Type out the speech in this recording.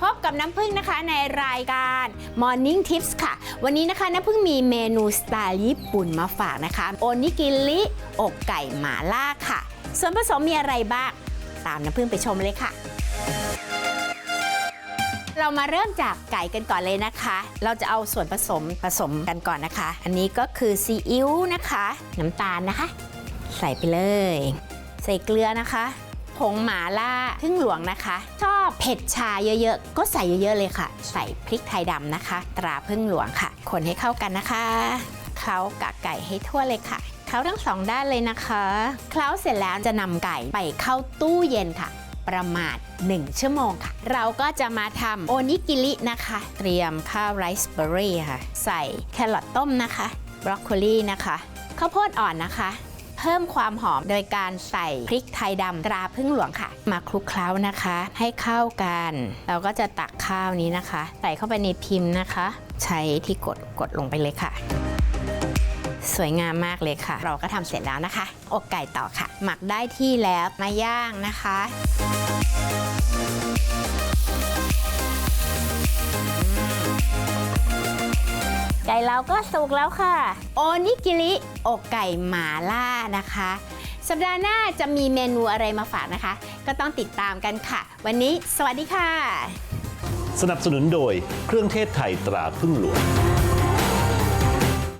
พบกับน้ำพึ่งนะคะในรายการ Morning Tips ค่ะ วันนี้นะคะน้าพึ่งมีเมนูสไตล์ญี่ปุ่นมาฝากนะคะ โอนิกิริอกไก่หมาล่าค่ะ ส่วนผสมมีอะไรบ้าง ตามน้ำพึ่งไปชมเลยค่ะเรามาเริ่มจากไก่กันก่อนเลยนะคะ เราจะเอาส่วนผสมผสมกันก่อนนะคะ อันนี้ก็คือซีอิ๊วนะคะ น้ำตาลนะคะ ใส่ไปเลย ใส่เกลือนะคะ ผงหมาล่าพึ่งหลวงนะคะ ชอบเผ็ดชาเยอะๆ ก็ใส่เยอะๆเลยค่ะ ใส่พริกไทยดำนะคะ ตราพึ่งหลวงค่ะ คนให้เข้ากันนะคะเคล้ากากไก่ให้ทั่วเลยค่ะเคล้าทั้งสองด้านเลยนะคะเคล้าเสร็จแล้วจะนำไก่ไปเข้าตู้เย็นค่ะประมาณ 1 ชั่วโมงค่ะ เราก็จะมาทำโอนิกิรินะคะ เตรียมข้าวไรซ์เบอร์รี่ค่ะ ใส่แครอทต้มนะคะ บรอกโคลีนะคะ ข้าวโพดอ่อนนะคะ เพิ่มความหอมโดยการใส่พริกไทยดำตราพึ่งหลวงค่ะ มาคลุกเคล้านะคะ ให้เข้ากัน เราก็จะตักข้าวนี้นะคะ ใส่เข้าไปในพิมพ์นะคะ ใช้ที่กดกดลงไปเลยค่ะ สวยงามมากเลยค่ะ เราก็ทำเสร็จแล้วนะคะ อกไก่ต่อค่ะ หมักได้ที่แล้วมาย่างนะคะ ก่เราก็สุกแล้วค่ะ โอนิกิริอกไก่หมาล่านะคะ สัปดาห์หน้าจะมีเมนูอะไรมาฝากนะคะ ก็ต้องติดตามกันค่ะ วันนี้สวัสดีค่ะ สนับสนุนโดยเครื่องเทศไทยตราพึ่งหลวง